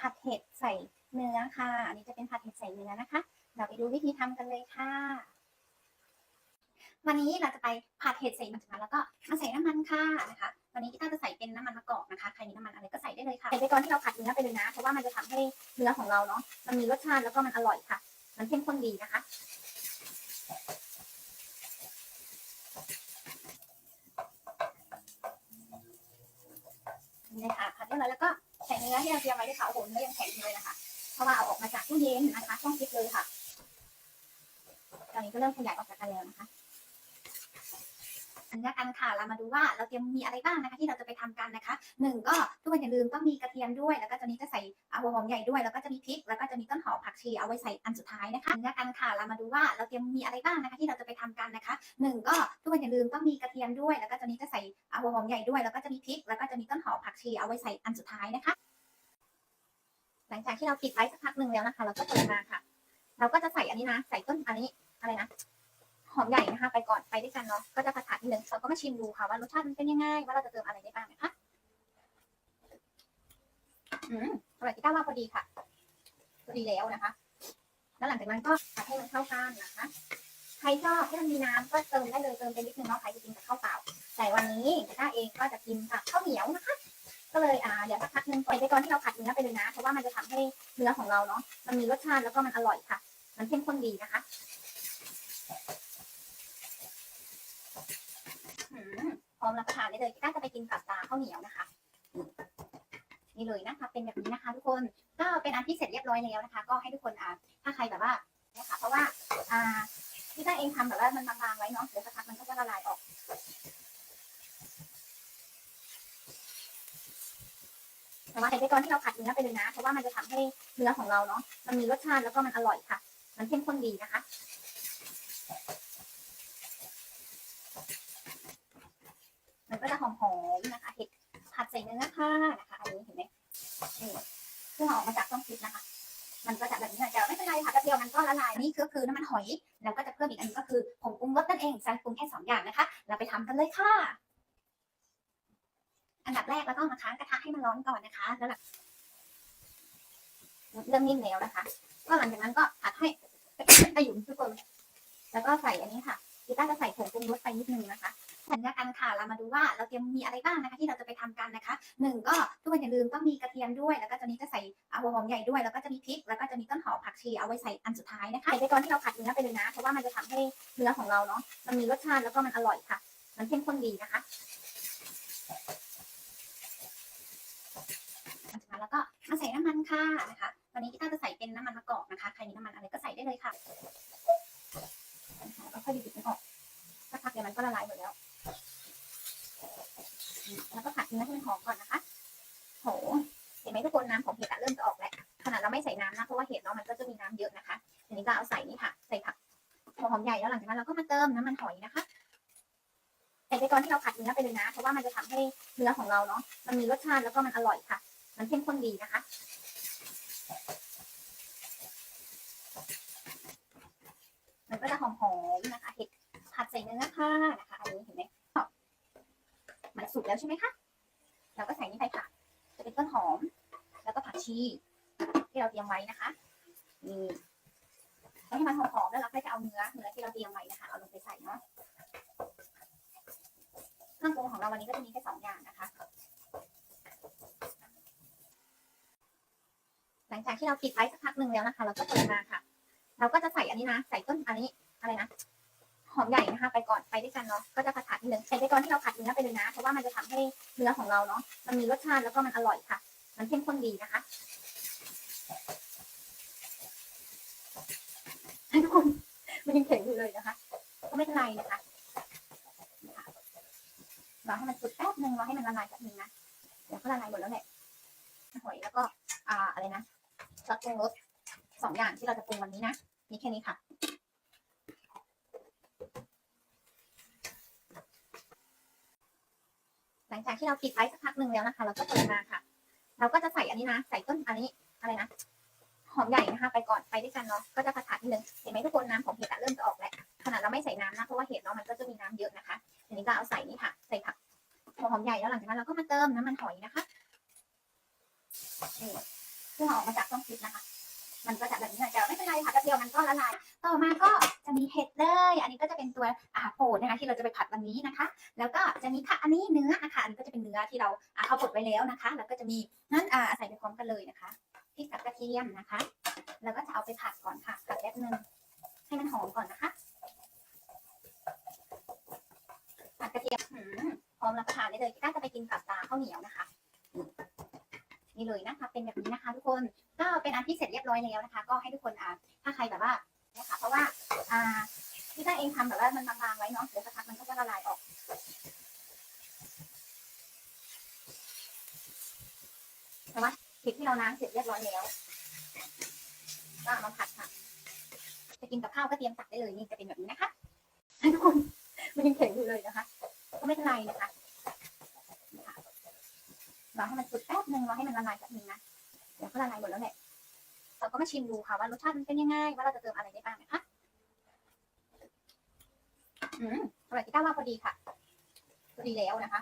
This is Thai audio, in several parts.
ผัดเห็ดใส่เนื้อค่ะ อันนี้จะเป็นผัดเห็ดใส่เนื้อนะคะ เราไปดูวิธีทำกันเลยค่ะ วันนี้เราจะไปผัดเห็ดใส่มันแล้วก็มาใส่น้ำมันค่ะนะคะวันนี้กีต้าจะใส่เป็นน้ำมันมะกอกนะคะ ใครมีน้ำมันอะไรก็ใส่ได้เลยค่ะ ใส่ไปก่อนที่เราผัดเนื้อไปเลยนะ เพราะว่ามันจะทำให้เนื้อของเราเนาะ มันมีรสชาติแล้วก็มันอร่อยค่ะ มันเข้มข้นดีนะคะ นี่ค่ะผัดเรียบร้อยแล้วก็ แต่เนื้อที่เราเตรียมไว้ที่เขาโอ้โหเนื้อยังแข็งอยู่เลยนะคะเพราะว่าเอาออกมาจากตู้เย็นนะคะช่องฟิตเลยค่ะตอนนี้ก็เริ่มขยายออกจากกันแล้วนะคะ อันนี้กันค่ะเรามาดูว่าเราเตรียมมีอะไรบ้างนะคะที่เราจะไปทำกันนะคะหนึ่งก็ทุกคนอย่าลืมต้องมีกระเทียมด้วย แล้วก็ตอนนี้จะใส่หัวหอมใหญ่ด้วย แล้วก็จะมีพริก แล้วก็จะมีต้นหอมผักชีเอาไว้ใส่อันสุดท้ายนะคะอันนี้กันค่ะเรามาดูว่าเราเตรียมมีอะไรบ้างนะคะที่เราจะไปทำกันนะคะหนึ่งก็ทุกคนอย่าลืมต้องมีกระเทียมด้วย แล้วก็ตอนนี้จะใส่หัวหอมใหญ่ด้วย แล้วก็จะมีพริก แล้วก็จะมีต้นหอมผักชีเอาไว้ใส่อันสุดท้ายนะคะ หลังจากที่เราปิดไว้สักพักหนึ่งแล้วนะคะ เราก็เปิดมาค่ะ เราก็จะใส่อันนี้นะ ใส่ต้นอันนี้อะไรนะ อมใหญ่นะคะไปก่อนไปด้วยกันเนาะก็จะผัดๆนิดนึงเราก็มาชิมดูค่ะว่ารสชาติมันเป็นยังไงว่าเราจะเติมอะไรได้บ้างนะคะอืมอร่อยที่ต้าว่าพอดีค่ะพอดีแล้วนะคะ แล้วหลังจากนั้นก็ผัดให้มันเข้ากันนะคะใครชอบให้มันมีน้ำก็เติมได้เลยเติมไปนิดนึงเนาะใครจะกินกับข้าวเปล่าแต่วันนี้ต้าเองก็จะกินกับข้าวเหนียวนะคะก็เลยอ่าเดี๋ยวสักพักหนึ่งปล่อยไปก่อนที่เราผัดเนื้อไปเลยนะ เพราะว่ามันจะทำให้เนื้อของเราเนาะมันมีรสชาติแล้วก็มันอร่อยค่ะ มันเข้มข้นดีนะคะ อืม พร้อมรับประทานได้เลยก้าจะไปกินกับปลาข้าวเหนียวนะคะนี่เลยนะคะ เป็นแบบนี้นะคะ ทุกคนก็เป็นอันที่เสร็จเรียบร้อยแล้วนะคะ ก็ให้ทุกคนอ่าถ้าใครแบบว่าเนี่ยค่ะ เพราะว่าอ่าที่ต้าเองทำแบบว่ามันบางๆไว้เนาะเดี๋ยวสักพักมันก็จะละลายออกแต่ว่าใส่ไปก่อนที่เราผัดเนื้อไปเลยนะ เพราะว่ามันจะทำให้เนื้อของเราเนาะมันมีรสชาติแล้วก็มันอร่อยค่ะ มันเข้มข้นดีนะคะ มันก็จะหอมๆนะคะเห็ดผัด ใส่เนื้อค่ะนะคะอันนี้เห็นไหมนี่เพิ่งอออกมาจากต้มฟิตนะคะ มันก็จะแบบนี้แหละแต่ไม่เป็นไรค่ะกระเทียมมันก็ละลายนี่ก็คือน้ำมันหอย แล้วก็จะเพิ่มอีกอันนึงก็คือผงปรุงรสนั่นเองใส่ปรุงแค่สองอย่างนะคะ เราไปทำกันเลยค่ะ อันดับแรกเราต้องมาค้างกระทะให้มันร้อนก่อนนะคะ แล้วหลังเริ่มนิ่มแล้วนะคะก็หลังจากนั้นก็ผัดให้กระหยุ่มทุกคนแล้วก็ใส่อันนี้ค่ะกีต้าจะใส่ผงปรุงรสไปนิดนึงนะคะ สัญญากันค่ะเรามาดูว่าเราเตรียมมีอะไรบ้างนะคะที่เราจะไปทำกันนะคะหนึ่งก็ทุกคนอย่าลืมต้องมีกระเทียมด้วย แล้วก็ตอนนี้จะใส่หัวหอมใหญ่ด้วย แล้วก็จะมีพริก แล้วก็จะมีต้นหอมผักชีเอาไว้ใส่อันสุดท้ายนะคะใส่ไปก่อนที่เราผัดเนื้อไปเลยนะ เพราะว่ามันจะทำให้เนื้อของเราเนาะมันมีรสชาติแล้วก็มันอร่อยค่ะ มันเข้มข้นดีนะคะแล้วก็มาใส่น้ำมันค่ะนะคะวันนี้กีต้าจะใส่เป็นน้ำมันมะกอกนะคะ ใครมีน้ำมันอะไรก็ใส่ได้เลยค่ะแล้วก็ค่อยบีบมันออกสักพักเดี๋ยวมันก็ละลายหมดแล้ว เนื้อให้มันหอมก่อนนะคะ โห เห็นไหมทุกคนน้ำของเห็ดอะเริ่มจะออกแล้วขนาดเราไม่ใส่น้ำนะเพราะว่าเห็ดเนาะมันก็จะมีน้ำเยอะนะคะทีนี้ก็เอาใส่นี่ค่ะ ใส่ผักหัวหอมใหญ่แล้วหลังจากนั้นเราก็มาเติมน้ำมันหอยนะคะใส่ไปก่อนที่เราผัดเนื้อไปเลยนะ เพราะว่ามันจะทำให้เนื้อของเราเนาะมันมีรสชาติแล้วก็มันอร่อยค่ะ มันเข้มข้นดีนะคะมันก็จะหอมๆนะคะเห็ดผัดใส่เนื้อค่ะนะคะอันนี้เห็นไหมมันสุกแล้วใช่ไหมคะ เราก็ใส่นี่ไปค่ะ จะเป็น ต้นหอม แล้วก็ผักชี ที่เราเตรียมไว้นะคะนี่แล้วให้มันหอมๆแล้วเราก็จะเอาเนื้อเนื้อที่เราเตรียมไว้นะคะเอาลงไปใส่เนาะเครื่องปรุงของเราวันนี้ก็จะมีแค่สองอย่างนะคะ หลังจากที่เราปิดไว้สักพักหนึ่งแล้วนะคะ เราก็เปิดมาค่ะ เราก็จะใส่อันนี้นะ ใส่ต้นอันนี้อะไรนะ อมใหญ่นะคะ ไปก่อนไปด้วยกันเนาะก็จะผัดๆนิดนึงใส่ไปก่อนที่เราผัดเนื้อไปเลยนะ เพราะว่ามันจะทำให้เนื้อของเราเนาะมันมีรสชาติแล้วก็มันอร่อยค่ะ มันเข้มข้นดีนะคะทุกคนมันยังแข็งอยู่เลยนะคะ ก็ไม่เป็นไรนะคะรอให้มันสุกแป๊บนึงรอให้มันละลายแป๊บนึงนะเดี๋ยวก็ละลายหมดแล้วแหละหอยแล้วก็อ่าอะไรนะซอสปรุงรสสองอย่างที่เราจะปรุงวันนี้นะมีแค่นี้ค่ะ หลังจากที่เราปิดไว้สักพักหนึ่งแล้วนะคะ เราก็เปิดมาค่ะ เราก็จะใส่อันนี้นะ ใส่ต้นอันนี้อะไรนะ หอมใหญ่นะคะ ไปก่อนไปด้วยกันเนาะ ก็จะผัดนิดนึง เห็นไหมทุกคนน้ำของเห็ดอะเริ่มจะออกแล้ว ขนาดเราไม่ใส่น้ำนะ เพราะว่าเห็ดเนาะมันก็จะมีน้ำเยอะนะคะทีนี้ก็เอาใส่นี่ค่ะ ใส่ผักหัวหอมใหญ่แล้วหลังจากนั้นเราก็มาเติมน้ำมันหอยนะคะนี่ซึ่งอออกมาจากช่องฟิตนะคะ มันก็จะแบบนี้แหละแต่ไม่เป็นไรค่ะกระเทียมมันก็ละลาย ต่อมาก็ จะมีเห็ดเลย อันนี้ก็จะเป็นตัวอาโปดนะคะที่เราจะไปผัดวันนี้นะคะ แล้วก็จะมีผักอันนี้เนื้อนะคะอันนี้ก็จะเป็นเนื้อที่เราอ่าเขาบดไว้แล้วนะคะ แล้วก็จะมีนั่นอ่าใส่ไปพร้อมกันเลยนะคะพริกกับกระเทียมนะคะ แล้วก็จะเอาไปผัดก่อนค่ะผัดแป๊บนึงให้มันหอมก่อนนะคะผัดกระเทียมหืมพร้อมรับประทานได้เลยก็จะไปกินกับตาข้าวเหนียวนะคะนี่เลยนะคะเป็นแบบนี้นะคะ ทุกคนก็เป็นอันที่เสร็จเรียบร้อยแล้วนะคะ ก็ให้ทุกคนอ่าถ้าใครแบบว่า เนี่ยค่ะเพราะว่าอ่าที่ต้าเองทำแบบว่ามันบางๆไว้เนาะเดี๋ยวสักพักมันก็จะละลายออกพริกที่เราล้างเสร็จเรียบร้อยแล้วก็เอามาผัดค่ะจะกินกับข้าวก็เตรียมตักได้เลยนี่จะเป็นแบบนี้นะคะทุกคนมันยังแข็งอยู่เลยนะคะ ก็ไม่เป็นไรนะคะรอให้มันสุดแป๊บนึงรอให้มันละลายแป๊บนึงนะเดี๋ยวก็ละลายหมดแล้วแหละ มาชิมดูค่ะว่ารสชาติมันเป็นยังไงว่าเราจะเติมอะไรได้บ้างนะคะอืมอร่อยที่ต้าว่าพอดีค่ะพอดีแล้วนะคะ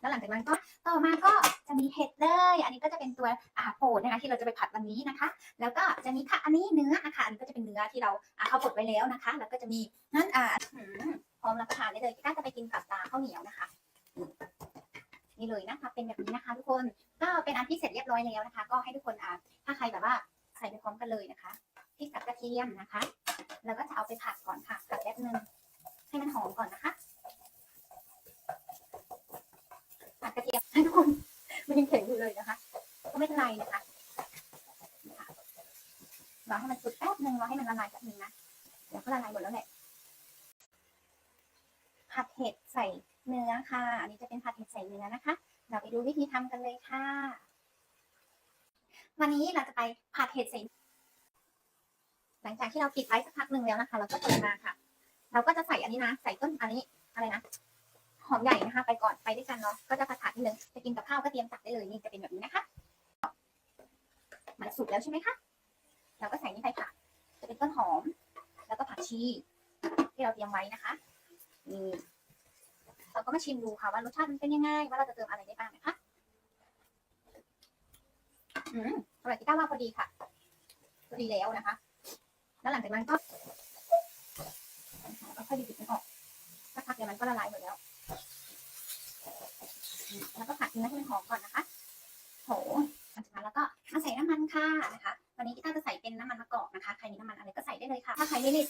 แล้วหลังจากนั้นก็ต่อมาก็จะมีเห็ดเลย อันนี้ก็จะเป็นตัวอาโปดนะคะ ที่เราจะไปผัดวันนี้นะคะ แล้วก็จะมีผักอันนี้เนื้อนะคะอันนี้ก็จะเป็นเนื้อที่เราอ่าเขาบดไว้แล้วนะคะ แล้วก็จะมีนั่นอ่าหืมพร้อมรับประทานได้เลยก็จะไปกินกับตาข้าวเหนียวนะคะนี่เลยนะคะ เป็นแบบนี้นะคะ ทุกคนก็เป็นอันที่เสร็จเรียบร้อยแล้วนะคะ ก็ให้ทุกคนอ่าถ้าใครแบบว่า ส่ไปพร้อมกันเลยนะคะพริกกับกระเทียมนะคะ แล้วก็จะเอาไปผัดก่อนค่ะผัดแป๊บนึงให้มันหอมก่อนนะคะผัดกระเทียมให้ทุกคนมันยังแข็งอยู่เลยนะคะ ก็ไม่เป็นไรนะคะรอให้มันสุดแป๊บนึงรอให้มันละลายแป๊บนึงนะเดี๋ยวก็ละลายหมดแล้วแหละผัดเห็ดใส่เนื้อค่ะ อันนี้จะเป็นผัดเห็ดใส่เนื้อนะคะ เราไปดูวิธีทำกันเลยค่ะ วันนี้เราจะไปผัดเห็ดใส่หลังจากที่เราปิดไว้สักพักหนึ่งแล้วนะคะ เราก็เปิดมาค่ะ เราก็จะใส่อันนี้นะ ใส่ต้นอันนี้อะไรนะ หอมใหญ่นะคะ ไปก่อนไปด้วยกันเนาะ ก็จะผัดผัดนิดนึง จะกินกับข้าวก็เตรียมตักได้เลยนี่จะเป็นแบบนี้นะคะ มันสุกแล้วใช่ไหมคะ เราก็ใส่นี่ไปค่ะ จะเป็นต้นหอม แล้วก็ผักชีที่เราเตรียมไว้นะคะนี่เราก็มาชิมดูค่ะว่ารสชาติมันเป็นยังไง ว่าเราจะเติมอะไรได้บ้างนะคะ อืมอร่อยที่ต้าว่าพอดีค่ะพอดีแล้วนะคะ แล้วหลังจากนั้นก็ก็ค่อยดิบๆมันออกสักพักเดี๋ยวมันก็ละลายหมดแล้ว แล้วก็ผัดเนื้อให้มันหอมก่อนนะคะโหหลังจากนั้นแล้วก็มาใส่น้ำมันค่ะนะคะวันนี้กีต้าจะใส่เป็นน้ำมันมะกอกนะคะใครมีน้ำมันอะไรก็ใส่ได้เลยค่ะ ถ้าใครไม่รีบ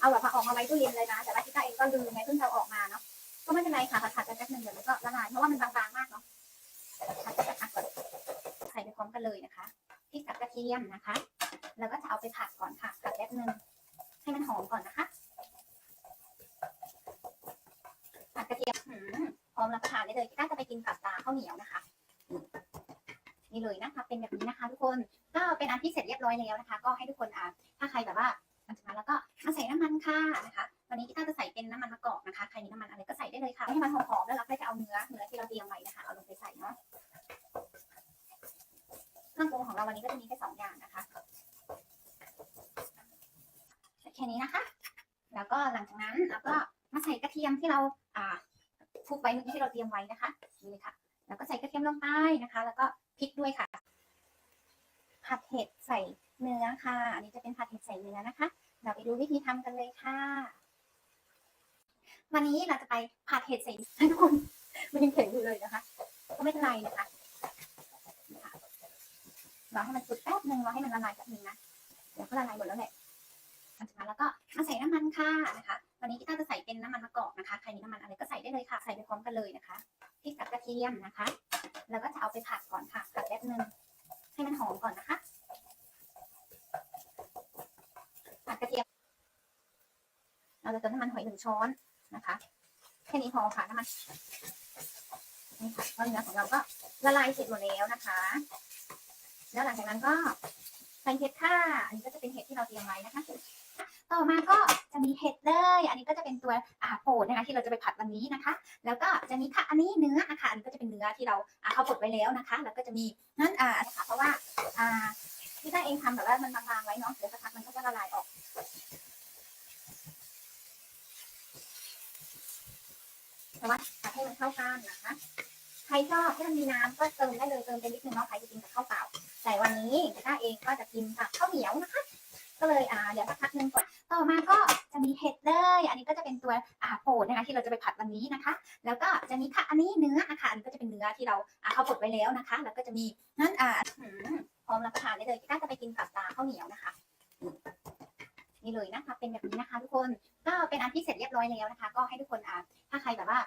เอาแบบมาออกมาไว้ตู้เย็นเลยนะ แต่ว่ากีต้าเองก็ลืมไงเพิ่งจะเอาออกมาเนาะก็ไม่เป็นไรค่ะผัดๆไปแป๊บนึงเดี๋ยวมันก็ละลายเพราะว่ามันบางๆมากเนาะผัดไปสักพักก่อนใส่ไปพร้อมกันเลยนะคะพ ดียมนะคะ แล้วก็จะเอาไปผัดก่อนค่ะ ผัดแป๊บนึงให้มันหอมก่อนนะคะ ผัดกระเทียมหืมพร้อมรับประทานได้เลยก็จะไปกินกับตาข้าวเหนียวนะคะ นี่เลยนะคะ เป็นแบบนี้นะคะ ทุกคน ก็เป็นอันที่เสร็จเรียบร้อยแล้วนะคะ ก็ให้ทุกคนอ่าถ้าใครแบบว่าหลังจากนั้นแล้วก็มาใส่น้ำมันค่ะนะคะวันนี้กีต้าจะใส่เป็นน้ำมันมะกอกนะคะ ใครมีน้ำมันอะไรก็ใส่ได้เลยค่ะ ให้มันหอมๆแล้วเราก็จะเอาเนื้อเนื้อที่เราเตรียมไว้นะคะ เอาลงไปใส่เนาะ เครื่องปรุงของเราวันนี้ก็จะมีแค่สองอย่างนะคะแค่นี้นะคะ แล้วก็หลังจากนั้นเราก็มาใส่กระเทียมที่เราอ่าคลุกไว้เมื่อกี้ที่เราเตรียมไว้นะคะนี่เลยค่ะ แล้วก็ใส่กระเทียมลงไปนะคะ แล้วก็พริกด้วยค่ะ ผัดเห็ดใส่เนื้อค่ะ อันนี้จะเป็นผัดเห็ดใส่เนื้อนะคะ เราไปดูวิธีทำกันเลยค่ะ วันนี้เราจะไปผัดเห็ดใส่ทุกคนมันยังแข็งอยู่เลยนะคะ ก็ไม่เป็นไรนะคะ รอให้มันสุดแป๊บหนึ่งรอให้มันละลายแป๊บหนึ่งนะเดี๋ยวก็ละลายหมดแล้วแหละหลังจากนั้นแล้วก็มาใส่น้ำมันค่ะนะคะวันนี้กีต้าจะใส่เป็นน้ำมันมะกอกนะคะใครมีน้ำมันอะไรก็ใส่ได้เลยค่ะใส่ไปพร้อมกันเลยนะคะพริกกับกระเทียมนะคะ แล้วก็จะเอาไปผัดก่อนค่ะผัดแป๊บหนึ่งให้มันหอมก่อนนะคะผัดกระเทียมเราจะเติมน้ำมันหอยหนึ่งช้อนนะคะแค่นี้พอค่ะน้ำมันนี่ค่ะเนื้อของเราก็ละลายเสร็จหมดแล้วนะคะ แล้วหลังจากนั้นก็ใส่เห็ดค่ะอันนี้ก็จะเป็นเห็ดที่เราเตรียมไว้นะคะ ต่อมาก็จะมีเห็ดเลย อันนี้ก็จะเป็นตัวอาโปดนะคะ ที่เราจะไปผัดวันนี้นะคะ แล้วก็จะมีผักอันนี้เนื้อนะคะอันนี้ก็จะเป็นเนื้อที่เราอ่าเข้าบดไว้แล้วนะคะ แล้วก็จะมีนั่นอ่านะคะเพราะว่าอ่าที่ต้าเองทำแบบว่ามันบางๆไว้เนาะเดี๋ยวสักพักมันก็จะละลายออกแต่ว่าให้มันเข้ากันนะคะ ใครชอบให้มันมีน้ำก็เติมได้เลยเติมไปนิดนึงเนาะใครจะกินกับข้าวเปล่า แต่วันนี้ก้าเองก็จะกินกับข้าวเหนียวนะคะ ก็เลยอ่าเดี๋ยวสักพักหนึ่งก่อนต่อมาก็จะมีเห็ดเลย อันนี้ก็จะเป็นตัวอ่าโปดนะคะ ที่เราจะไปผัดวันนี้นะคะ แล้วก็จะมีผักอันนี้เนื้อนะคะอันนี้ก็จะเป็นเนื้อที่เราอ่าเขาบดไว้แล้วนะคะ แล้วก็จะมีนั่นอ่าพร้อมรับประทานได้เลยก้าจะไปกินกับตาข้าวเหนียวนะคะนี่เลยนะคะเป็นแบบนี้นะคะ ทุกคนก็เป็นอันที่เสร็จเรียบร้อยแล้วนะคะ ก็ให้ทุกคนอ่าถ้าใครแบบว่า